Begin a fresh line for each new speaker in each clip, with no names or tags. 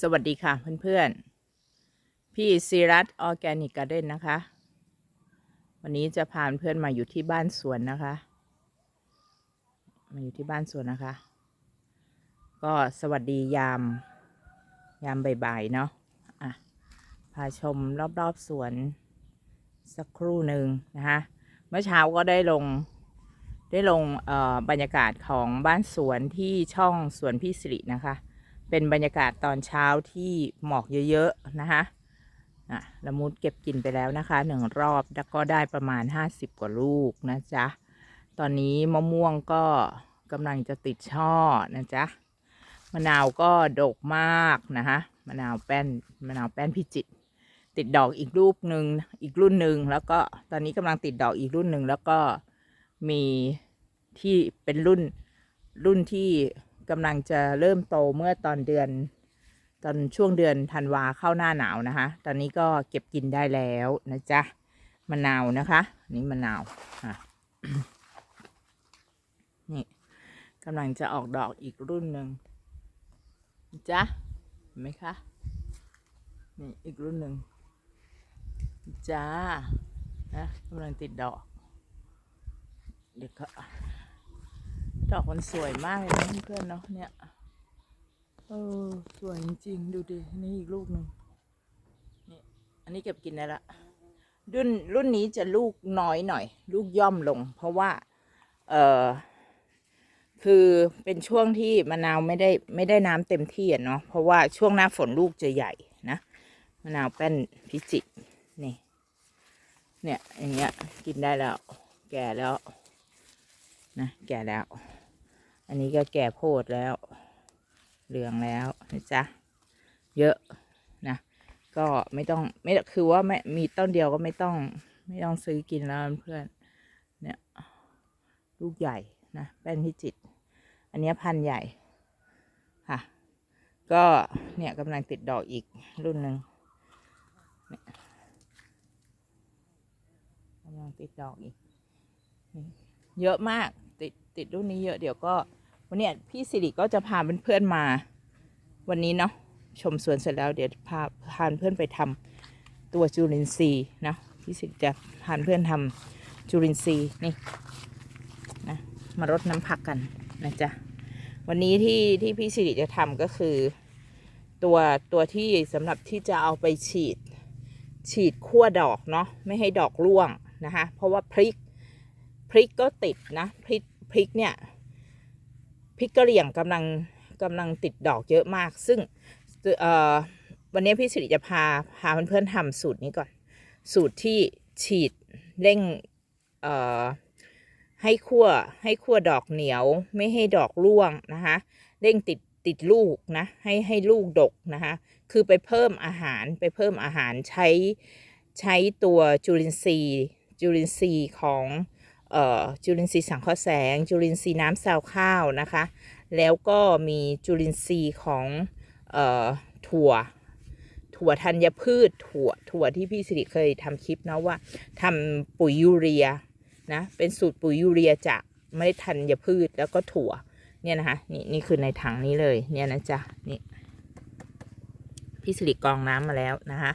สวัสดีค่ะเพื่อนๆ พี่ซีรัตออร์แกนิกการ์เด้นนะคะ วันนี้จะพาเพื่อนมาอยู่ที่บ้านสวนนะคะ มาอยู่ที่บ้านสวนนะคะ ก็สวัสดียามยามบ่ายๆเนาะอะพาชมรอบๆสวนสักครู่หนึ่งนะคะเมื่อเช้าก็ได้ลงได้ลงบรรยากาศของบ้านสวนที่ช่องสวนพี่สิรินะคะ เป็นบรรยากาศตอนเช้าที่หมอกเยอะๆนะคะอะละมุดเก็บกินไปแล้วนะคะหนึ่งรอบแล้วก็ได้ประมาณ 50 กว่าลูกนะจ๊ะ ตอนนี้มะม่วงก็กำลังจะติดช่อนะจ๊ะ มะนาวก็ดกมากนะคะมะนาวแป้นมะนาวแป้นพิจิตรติดดอกอีกรูปหนึ่งอีกรุ่นหนึ่งแล้วก็ตอนนี้กำลังติดดอกอีกรุ่นหนึ่งแล้วก็มีที่เป็นรุ่นรุ่นที่ กำลังจะเริ่มโตเมื่อตอนเดือน ตอนช่วงเดือนธันวาเข้าหน้าหนาวนะคะ ตอนนี้ก็เก็บกินได้แล้วนะจ๊ะมะนาวนะคะนนี่มะนาวอะนี่กำลังจะออกดอกอีกรุ่นหนึ่งจ๊ะเห็นไหมคะนี่อีกรุ่นหนึ่งจ้านะกำลังติดดอก เดี๋ยวก็ ดอกมันสวยมากเลยนะเพื่อนเนาะเนี่ยเออสวยจริงๆดูดินี่อีกลูกหนึ่งนี่อันนี้เก็บกินได้ละรุ่นรุ่นนี้จะลูกน้อยหน่อย ลูกย่อมลง เพราะว่าเออคือเป็นช่วงที่มะนาวไม่ได้ไม่ได้น้ำเต็มที่อะเนาะเพราะว่าช่วงหน้าฝนลูกจะใหญ่นะมะนาวแป้นพิจิตรนี่เนี่ยอย่างเงี้ยกินได้แล้ว แก่แล้ว นะแก่แล้ว อันนี้ก็แก่โพดแล้ว เหลืองแล้วนะจ๊ะเยอะนะก็ไม่ต้องไม่คือว่าไม่มีต้นเดียวก็ไม่ต้อง ไม่ต้องซื้อกินแล้วเพื่อนเนี่ยลูกใหญ่นะแป้นพิจิตรอันนี้พันธุ์ใหญ่ค่ะ ก็เนี่ยกำลังติดดอกอีกรุ่นหนึ่งกำลังติดดอกอีกนี่ เยอะมากติดติดรุ่นนี้เยอะเดี๋ยวก็วันนี้พี่สิริก็จะพาเพื่อนๆมา วันนี้เนาะชมสวนเสร็จแล้วเดี๋ยวพาพาเพื่อนไปทำตัวจุลินทรีย์นะพี่สิริจะพาเพื่อนทำจุลินทรีย์นี่นะมารดน้ำผักกันนะจ๊ะวันนี้ที่ที่พี่สิริจะทำก็คือตัวตัวที่สำหรับที่จะเอาไปฉีดฉีดขั้วดอกเนาะไม่ให้ดอกร่วงนะคะเพราะว่าพริก พริกก็ติดนะพริกพริกเนี่ยพริกกระเหรี่ยงกำลังกำลังติดดอกเยอะมาก ซึ่งวันนี้พี่สิริจะพาพาเพื่อนๆทำสูตรนี้ก่อน สูตรที่ฉีดเร่งให้ขั้วให้ขั้วดอกเหนียวไม่ให้ดอกร่วงนะคะเร่งติดติดลูกนะให้ให้ลูกดกนะคะคือไปเพิ่มอาหารไปเพิ่มอาหารใช้ใช้ตัวจุลินทรีย์จุลินทรีย์ของ จุลินทรีย์สังเคราะห์แสง จุลินทรีย์น้ำซาวข้าวนะคะ แล้วก็มีจุลินทรีย์ของออถั่ว ถั่วธัญพืช ถั่ว ถั่วที่พี่สิริเคยทำคลิปนะว่าทำปุ๋ยยูเรียนะ เป็นสูตรปุ๋ยยูเรียจากเมล็ดธัญพืชแล้วก็ถั่ว เนี่ยนะคะ นี่นี่คือในถังนี้เลย เนี่ยนะจ๊ะ นี่พี่สิริกรองน้ำมาแล้วนะคะ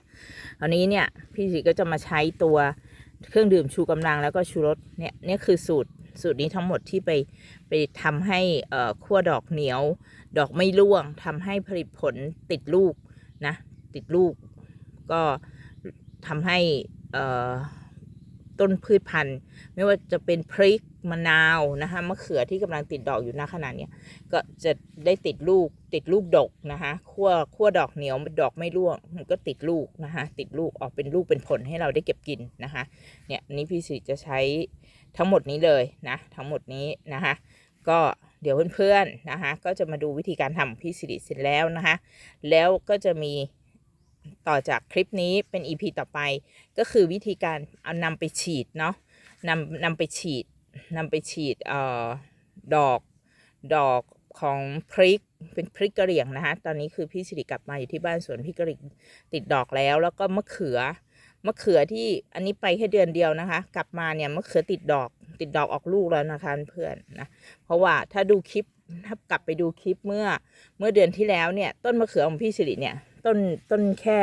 คราวนี้เนี่ยพี่สิริก็จะมาใช้ตัว เครื่องดื่มชูกำลังแล้วก็ชูรสเนี่ยนี่คือสูตรสูตรนี้ทั้งหมดที่ไปไปทำให้ขั้วดอกเหนียว ดอกไม่ร่วงทำให้ผลิตผลติดลูกนะติดลูก ก็ทำให้ต้นพืชพันธุ์ ไม่ว่าจะเป็นพริก มะนาวนะคะมะเขือที่กำลังติดดอกอยู่ณขณะนี้ก็จะได้ติดลูกติดลูกดกนะคะขั้วขั้วดอกเหนียวดอกไม่ร่วงมันก็ติดลูกนะคะติดลูกออกเป็นลูกเป็นผลให้เราได้เก็บกินนะคะเนี่ยนี้พี่สิจะใช้ทั้งหมดนี้เลยนะทั้งหมดนี้นะคะก็เดี๋ยวเพื่อนๆนะคะก็จะมาดูวิธีการทำพี่สิริเสร็จแล้วนะคะแล้วก็จะมีต่อจากคลิปนี้เป็น EP ต่อไป ก็คือวิธีการเอานำไปฉีดเนาะนำนำไปฉีด นำไปฉีดเอ่อดอกดอกของพริกเป็นพริกกระเหรี่ยงนะคะตอนนี้คือพี่สิริกลับมาอยู่ที่บ้านสวนพริกกระเหรี่ยงติดดอกแล้ว แล้วก็มะเขือมะเขือที่อันนี้ไปแค่เดือนเดียวนะคะ กลับมาเนี่ยมะเขือติดดอกติดดอกออกลูกแล้วนะคะเพื่อนนะเพราะว่าถ้าดูคลิปถ้ากลับไปดูคลิปเมื่อเมื่อเดือนที่แล้วเนี่ยต้นมะเขือของพี่สิริเนี่ยต้นต้นแค่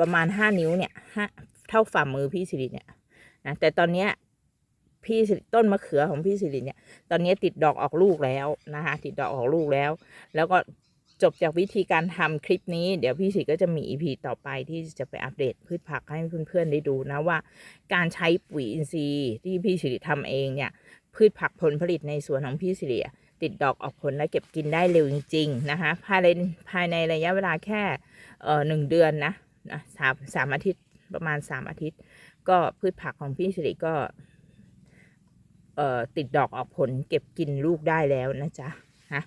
ประมาณห้านิ้วเนี่ยห้าเท่าฝ่ามือพี่สิริเนี่ยนะแต่ตอนนี้ พี่ต้นมะเขือของพี่สิริเนี่ย ตอนนี้ติดดอกออกลูกแล้วนะคะติดดอกออกลูกแล้ว แล้วก็จบจากวิธีการทำคลิปนี้ เดี๋ยวพี่สิริก็จะมี EP ต่อไปที่จะไปอัปเดตพืชผักให้เพื่อนๆได้ดูนะว่า การใช้ปุ๋ยอินทรีย์ที่พี่สิริทำเองเนี่ย พืชผักผลผลิตในสวนของพี่สิริติดดอกออกผลและเก็บกินได้เร็วจริง ๆ นะคะภายในภายในระยะเวลาแค่เอ่อหนึ่งเดือนนะสามสามอาทิตย์ประมาณสามอาทิตย์ ก็พืชผักของพี่สิริก็ เอ่อติดดอกออกผลเก็บกินลูกได้แล้วนะจ๊ะฮะ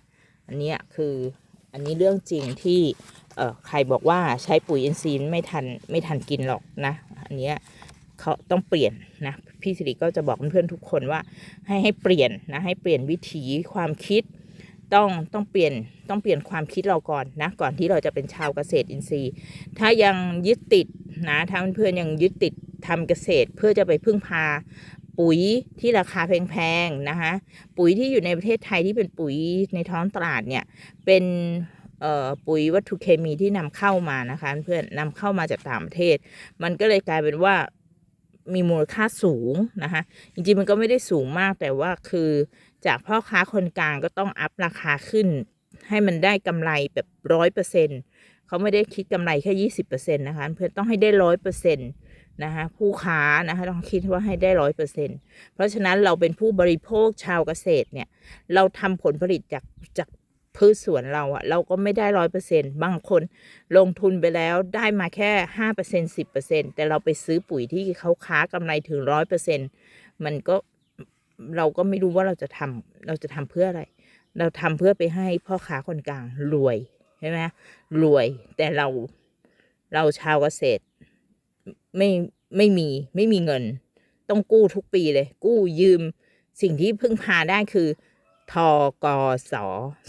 อันนี้คืออันนี้เรื่องจริงที่เอ่อใครบอกว่าใช้ปุ๋ยอินทรีย์ไม่ทันไม่ทันกินหรอกนะอันนี้เขาต้องเปลี่ยนนะพี่สิริก็จะบอกเพื่อนๆทุกคนว่าให้ให้เปลี่ยนนะให้เปลี่ยนวิถีความคิดต้องต้องเปลี่ยนต้องเปลี่ยนความคิดเราก่อนนะก่อนที่เราจะเป็นชาวเกษตรอินทรีย์ ถ้ายังยึดติดนะถ้าเพื่อนๆยังยึดติดทำเกษตรเพื่อจะไปพึ่งพา ปุ๋ยที่ราคาแพงๆนะคะปุ๋ยที่อยู่ในประเทศไทยที่เป็นปุ๋ยในท้องตลาดเนี่ยเป็นปุ๋ยวัตถุเคมีที่นำเข้ามานะคะเพื่อนนำเข้ามาจากต่างประเทศ มันก็เลยกลายเป็นว่ามีมูลค่าสูงนะคะจริงๆมันก็ไม่ได้สูงมากแต่ว่าคือจากพ่อค้าคนกลางก็ต้องอัพราคาขึ้น ให้มันได้กำไรแบบร้อยเปอร์เซ็นเขาไม่ได้คิดกำไรแค่ยี่สิบเปอร์เซ็นต์นะคะเพื่อนต้องให้ได้ร้อยเปอร์เซ็นต์ นะคะผู้ค้านะคะต้องคิดว่าให้ได้ร้อยเปอร์เซ็นต์เพราะฉะนั้นเราเป็นผู้บริโภคชาวเกษตรเนี่ย เราทำผลผลิตจากจากพืชสวนเราอะเราก็ไม่ได้ร้อยเปอร์เซ็นต์บางคนลงทุนไปแล้วได้มาแค่ห้าเปอร์เซ็นสิบเปอร์เซ็นแต่เราไปซื้อปุ๋ยที่เขาค้ากำไรถึงร้อยเปอร์เซ็นมันก็เราก็ไม่รู้ว่าเราจะทำเราจะทำเพื่ออะไร เราทำเพื่อไปให้พ่อค้าคนกลางรวยใช่ไหมรวยแต่เราเราชาวเกษตร ไม่ไม่มีไม่มีเงิน ต้องกู้ทุกปีเลย กู้ยืมสิ่งที่พึ่งพาได้คือทกส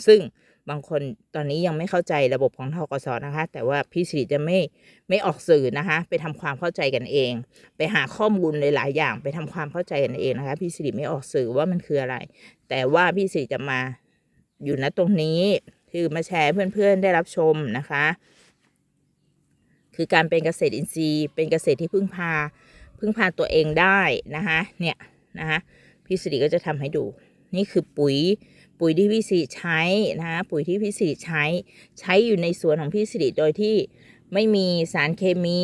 ซึ่งบางคนตอนนี้ยังไม่เข้าใจระบบของทกสนะคะ แต่ว่าพี่สิริจะไม่ไม่ออกสื่อนะคะ ไปทำความเข้าใจกันเอง ไปหาข้อมูลหลายๆอย่างไปทำความเข้าใจกันเองนะคะ พี่สิริไม่ออกสื่อว่ามันคืออะไร แต่ว่าพี่สิริจะมาอยู่ณตรงนี้คือมาแชร์เพื่อนๆได้รับชมนะคะ คือการเป็นเกษตรอินทรีย์ เป็นเกษตรที่พึ่งพา พึ่งพาตัวเองได้นะคะเนี่ยนะคะพี่สิริก็จะทำให้ดู นี่คือปุ๋ยปุ๋ยที่พี่สิริใช้นะคะปุ๋ยที่พี่สิริใช้ใช้อยู่ในสวนของพี่สิริโดยที่ไม่มีสารเคมี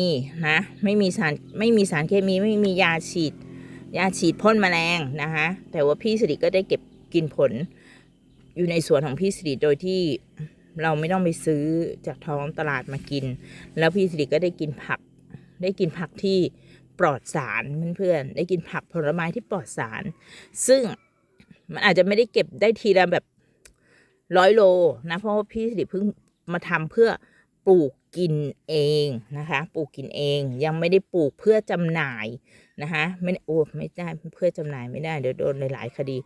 นะไม่มีสารไม่มีสารเคมีไม่มียาฉีด ยาฉีดพ่นแมลงนะคะแต่ว่าพี่สิริก็ได้เก็บกินผลอยู่ในสวนของพี่สิริโดยที่ เราไม่ต้องไปซื้อจากท้องตลาดมากิน แล้วพี่สิริก็ได้กินผัก ได้กินผักที่ปลอดสารเพื่อนๆได้กินผักผลไม้ที่ปลอดสาร ซึ่งมันอาจจะไม่ได้เก็บได้ทีละแบบร้อยโลนะเพราะว่าพี่สิริเพิ่งมาทำเพื่อปลูกกินเองนะคะ ปลูกกินเองยังไม่ได้ปลูกเพื่อจำหน่ายนะคะไม่โอ้ไม่ได้เพื่อจำหน่ายไม่ได้เดี๋ยวโดนหลายๆคดี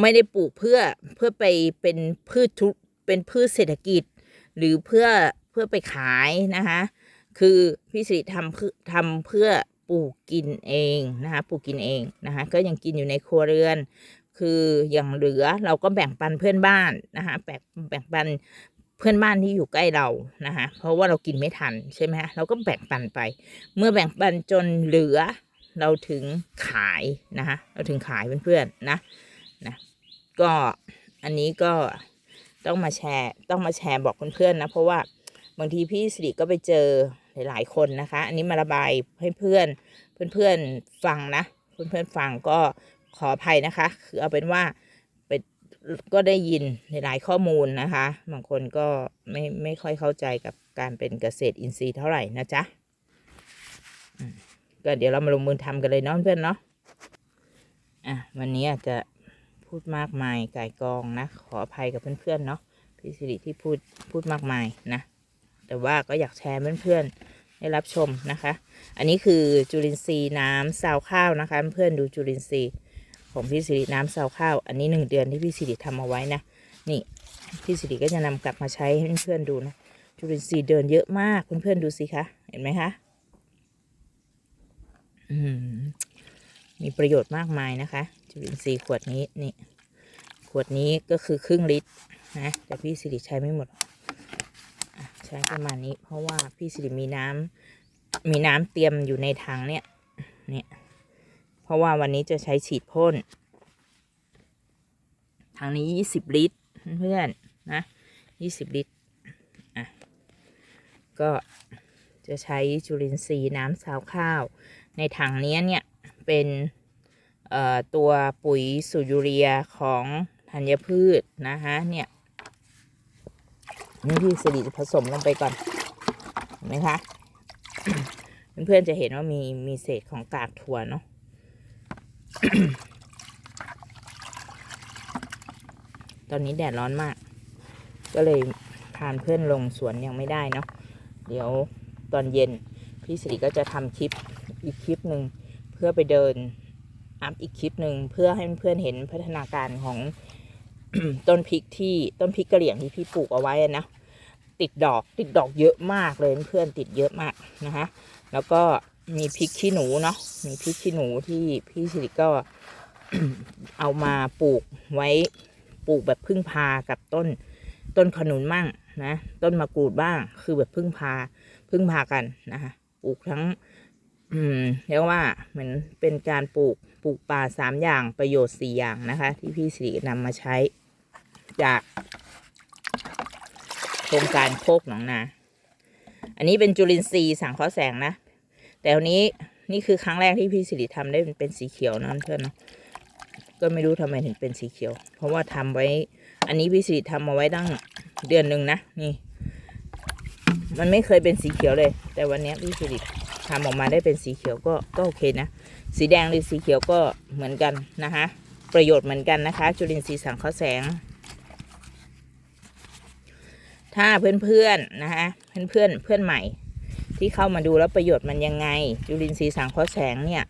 ไม่ได้ปลูกเพื่อเพื่อไปเป็นพืชทุ เป็นพืชเศรษฐกิจ หรือเพื่อเพื่อไปขายนะคะคือพี่สิริทำเพื่อทำเพื่อปลูกกินเองนะคะปลูกกินเองนะคะก็ยังกินอยู่ในครัวเรือน คืออย่างเหลือเราก็แบ่งปันเพื่อนบ้านนะคะแบ่งแบ่งปันเพื่อนบ้านที่อยู่ใกล้เรานะคะเพราะว่าเรากินไม่ทันใช่ไหมเราก็แบ่งปันไป เมื่อแบ่งปันจนเหลือเราถึงขายนะคะเราถึงขายเพื่อนๆนะนะก็อันนี้ก็ ต้องมาแชร์ต้องมาแชร์บอกเพื่อนๆนะเพราะว่าบางทีพี่สิริก็ไปเจอหลายๆคนนะคะ อันนี้มาระบายให้เพื่อนเพื่อนๆฟังนะเพื่อนๆฟังก็ขออภัยนะคะ คือเอาเป็นว่าเป็นก็ได้ยินหลายข้อมูลนะคะบางคนก็ไม่ไม่ค่อยเข้าใจกับการเป็นเกษตรอินทรีย์เท่าไหร่นะจ๊ะก็เดี๋ยวเรามาลงมือทำกันเลยเนาะเพื่อนเนาะอะวันนี้อาจจะ พูดมากมายไก่กองนะ ขออภัยกับเพื่อนๆเนาะพี่สิริที่พูดพูดมากมายนะ แต่ว่าก็อยากแชร์เพื่อนๆให้รับชมนะคะ อันนี้คือจุลินทรีย์น้ำซาวข้าวนะคะ เพื่อนดูจุลินทรีย์ของพี่สิริน้ำซาวข้าว อันนี้หนึ่งเดือนที่พี่สิริทำเอาไว้นะนี่พี่สิริก็จะนำกลับมาใช้ให้เพื่อนๆดูนะจุลินทรีย์เดินเยอะมากเพื่อนๆดูสิคะเห็นไหมคะอืมมีประโยชน์มากมายนะคะ จุลินทรีย์ขวดนี้นี่ ขวดนี้ก็คือครึ่งลิตรนะแต่พี่สิริใช้ไม่หมดใช้ประมาณนี้เพราะว่าพี่สิริมีน้ำมีน้ำเตรียมอยู่ในถังเนี่ยเนี่ยเพราะว่าวันนี้จะใช้ฉีดพ่นถังนี้ยี่สิบลิตรเพื่อนนะยี่สิบลิตรอะก็จะใช้จุลินทรีย์น้ำซาวข้าว ในถังเนี้ยเนี่ยเป็น ตัวปุ๋ยสูยูเรียของธัญพืชนะคะเนี่ยนี่พี่สิริจะผสมลงไปก่อนเห็นไหมคะเพื่อนๆจะเห็นว่ามีมีเศษของกากถั่วเนาะตอนนี้แดดร้อนมาก ก็เลยพานเพื่อนลงสวนยังไม่ได้เนาะเดี๋ยวตอนเย็น พี่สิริก็จะทำคลิปอีกคลิปหนึ่งเพื่อไปเดิน อัพอีกคลิปหนึ่งเพื่อให้เพื่อนๆเห็นพัฒนาการของต้นพริกที่ต้นพริกกระเหลี่ยงที่พี่ปลูกเอาไว้นะติดดอกติดดอกเยอะมากเลยเพื่อนติดเยอะมากนะคะแล้วก็มีพริกขี้หนูเนาะมีพริกขี้หนูที่พี่สิริก็เอามาปลูกไว้ปลูกแบบพึ่งพากับต้นต้นขนุนมั่งนะต้นมะกรูดบ้างคือแบบพึ่งพาพึ่งพากันนะคะปลูกทั้ง อืมเรียกว่าเหมือนเป็นการปลูก ปลูกป่าสามอย่างประโยชน์สี่อย่างนะคะ ที่พี่สิรินำมาใช้ จากโครงการโคกหนองนา อันนี้เป็นจุลินทรีย์สังเคราะห์แสงนะ แต่วันนี้นี่คือครั้งแรกที่พี่สิริทำได้เป็นสีเขียวนะเพื่อนเนาะก็ไม่รู้ทำไมถึงเป็นสีเขียว เพราะว่าทำไว้ อันนี้พี่สิริทำมาไว้ตั้งเดือนหนึ่งนะนี่ มันไม่เคยเป็นสีเขียวเลย แต่วันนี้พี่สิริ ทำออกมาได้เป็นสีเขียวก็ก็โอเคนะ สีแดงหรือสีเขียวก็เหมือนกันนะคะ ประโยชน์เหมือนกันนะคะ จุลินทรีย์สังเคราะห์แสง ถ้าเพื่อนๆนะคะเพื่อนๆเพื่อนใหม่ ที่เข้ามาดูแล้วประโยชน์มันยังไง จุลินทรีย์สังเคราะห์แสงเนี่ย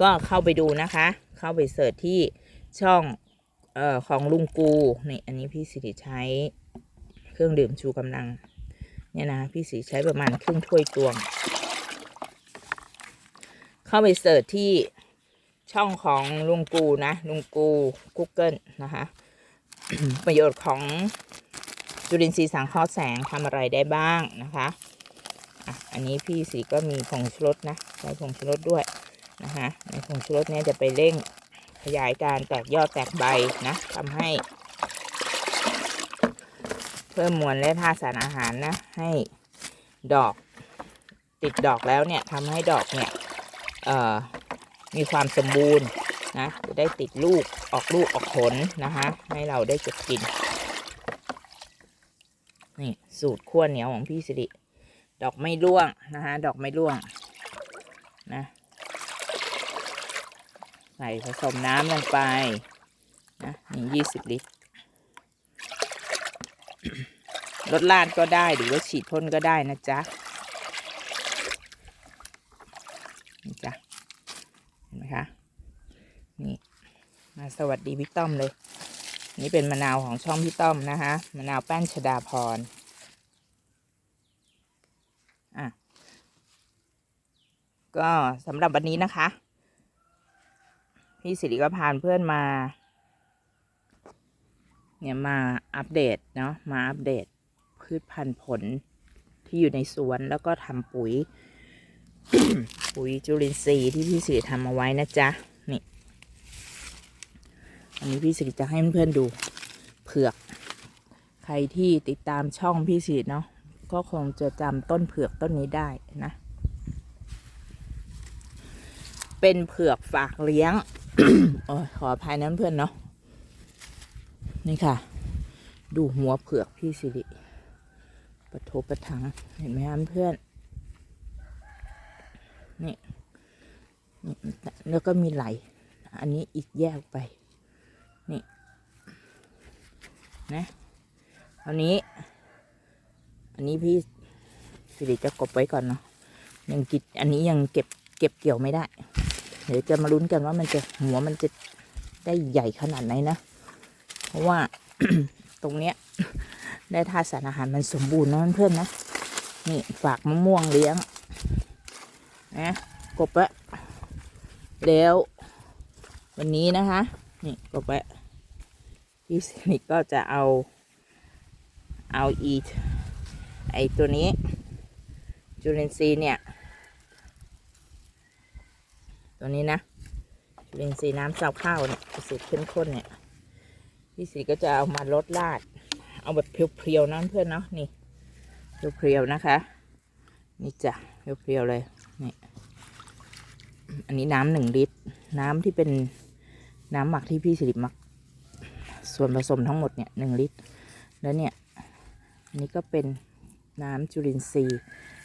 ก็เข้าไปดูนะคะ เข้าไปเสิร์ชที่ช่องเอ่อของลุงกูนี่อันนี้พี่สิริใช้เครื่องดื่มชูกำลังเนี่ยนะพี่สิริใช้ประมาณครึ่งถ้วยตวง เข้าไปเสิร์ชที่ช่องของลุงกูนะ ลุงกู Google นะคะ ประโยชน์ของจุลินทรีย์สังเคราะห์แสงทำอะไรได้บ้างนะคะอะอันนี้พี่สีก็มีผงชูรสนะใช้ผงชูรสด้วยนะคะในผงชูรสเนี่ยจะไปเร่งขยายการแตกยอดแตกใบนะทำให้ เพิ่มมวลและธาตุสารอาหารนะให้ดอกติดดอกแล้วเนี่ยทำให้ดอกเนี่ย มีความสมบูรณ์นะจะได้ติดลูกออกลูกออกผลนะคะให้เราได้เก็บกิน นี่สูตรขั้วเหนียวของพี่สิริดอกไม่ร่วงนะคะดอกไม่ร่วงนะใส่ผสมน้ำลงไปนะนี่ยี่สิบลิตรลดลาดก็ได้หรือว่าฉีดพ่นก็ได้นะจ๊ะ นี่จ้ะ เห็นไหมคะ นี่ มา สวัสดีพี่ต้อมเลย นี่เป็นมะนาวของช่องพี่ต้อมนะคะมะนาวแป้นชดาพรอะก็สำหรับวันนี้นะคะ พี่สิริก็พานเพื่อนมา เนี่ยมาอัปเดตเนาะมาอัปเดตพืชพันธุ์ผลที่อยู่ในสวนแล้วก็ทำปุ๋ย ปุ๋ยจุลินทรีย์ที่พี่สิริทำเอาไว้นะจ๊ะ นี่อันนี้พี่สิริจะให้เพื่อนๆดูเผือก ใครที่ติดตามช่องพี่สิริเนาะก็คงจะจำต้นเผือกต้นนี้ได้นะ เป็นเผือกฝากเลี้ยงอขออภัยนะเพื่อนเนาะนี่ค่ะ ดูหัวเผือกพี่สิริปะโทปะทังเห็นไหมคะเพื่อนนี่นี่แล้วก็มีไหล อันนี้อีกแยกไป นี่ นะอันนี้ อันนี้พี่สิริจะกบไว้ก่อนเนาะยังกิดอันนี้ยังเก็บเก็บเกี่ยวไม่ได้ เดี๋ยวจะมาลุ้นกันว่ามันจะหัวมันจะได้ใหญ่ขนาดไหนนะ เพราะว่าตรงเนี้ย ได้ธาตุสารอาหารมันสมบูรณ์นะเพื่อนๆนะนี่ฝากมะม่วงเลี้ยงนะกบอะแล้ว วันนี้นะคะ นี่กบอะ พี่สิริก็จะเอาเอาอีไอตัวนี้ จุลินทรีย์เนี่ย ตัวนี้นะ จุลินทรีย์น้ำเสาข้าวเนี่ยสูตรเข้มข้นเนี่ยพี่สีก็จะเอามาลดราด เอาแบบเพียวๆนะเพื่อนเนาะนี่เพียวๆนะคะ นี่จ้ะเพียวๆเลยนี่อันนี้น้ำหนึ่งลิตร น้ำที่เป็นน้ำหมักที่พี่สิริหมัก ส่วนผสมทั้งหมดเนี่ยหนึ่งลิตร แล้วเนี่ยอันนี้ก็เป็นน้ำจุลินทรีย์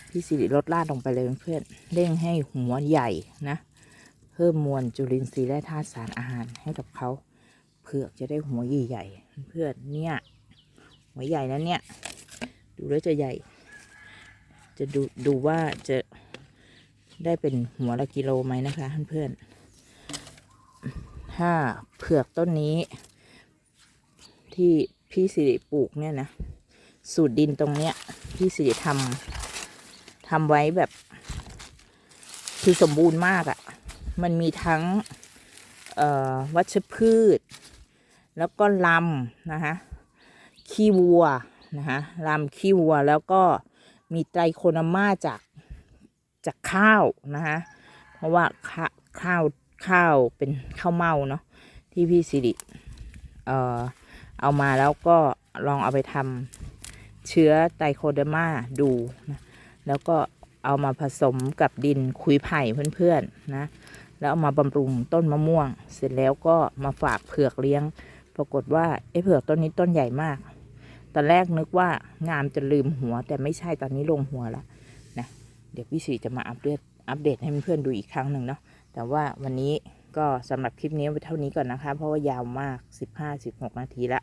พี่สิริลดราดลงไปเลยเพื่อนเร่งให้หัวใหญ่นะ เพิ่มมวลจุลินทรีย์และธาตุสารอาหารให้กับเขาเผือกจะได้หัวใหญ่ๆเพื่อนเนี่ยหัวใหญ่นะเนี่ย ดูแล้วจะใหญ่ จะดูดูว่าจะได้เป็นหัวละกิโลไหมนะคะเพื่อนๆถ้าเผือกต้นนี้ ที่พี่สิริปลูกเนี่ยนะ สูตรดินตรงเนี้ย พี่สิริทำทำไว้แบบ คือสมบูรณ์มากอะ่ะ มันมีทั้งวัชพืช แล้วก็ลำนะคะขี้วัวนะคะลำขี้วัวแล้วก็มีไตรโคนามาจากจากข้าวนะคะเพราะว่าข้าข้าวข้าวเป็นข้าวเม่าเนาะที่พี่สิริเอ่อ เอามาแล้วก็ลองเอาไปทำเชื้อไตรโคเดอร์มาดูนะแล้วก็เอามาผสมกับดินคุยไผ่เพื่อนๆนะแล้วเอามาบำรุงต้นมะม่วง เสร็จแล้วก็มาฝากเผือกเลี้ยง ปรากฏว่าไอ้เผือกต้นนี้ต้นใหญ่มาก ตอนแรกนึกว่างามจะลืมหัว แต่ไม่ใช่ตอนนี้ลงหัวแล้วนะเดี๋ยวพี่สีจะมาอัปเดตอัปเดตให้เพื่อนๆดูอีกครั้งหนึ่งเนาะแต่ว่าวันนี้ ก็สำหรับคลิปนี้ไว้เท่านี้ก่อนนะคะ เพราะว่ายาวมาก 15-16 นาทีละ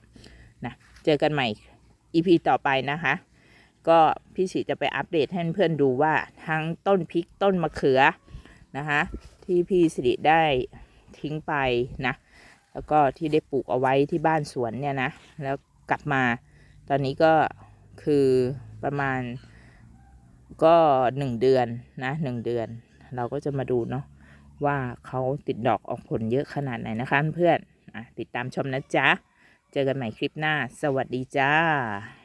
นะเจอกันใหม่ EP ต่อไปนะคะ ก็พี่สีจะไปอัปเดตให้เพื่อนดูว่าทั้งต้นพริกต้นมะเขือนะคะที่พี่สิริได้ทิ้งไปนะ แล้วก็ที่ได้ปลูกเอาไว้ที่บ้านสวนเนี่ยนะ แล้วกลับมาตอนนี้ก็คือประมาณก็หนึ่งเดือนนะหนึ่งเดือน เราก็จะมาดูเนาะ ว่าเขาติดดอกออกผลเยอะขนาดไหนนะคะเพื่อนอติดตามชมนะจ๊ะ เจอกันใหม่คลิปหน้า สวัสดีจ้า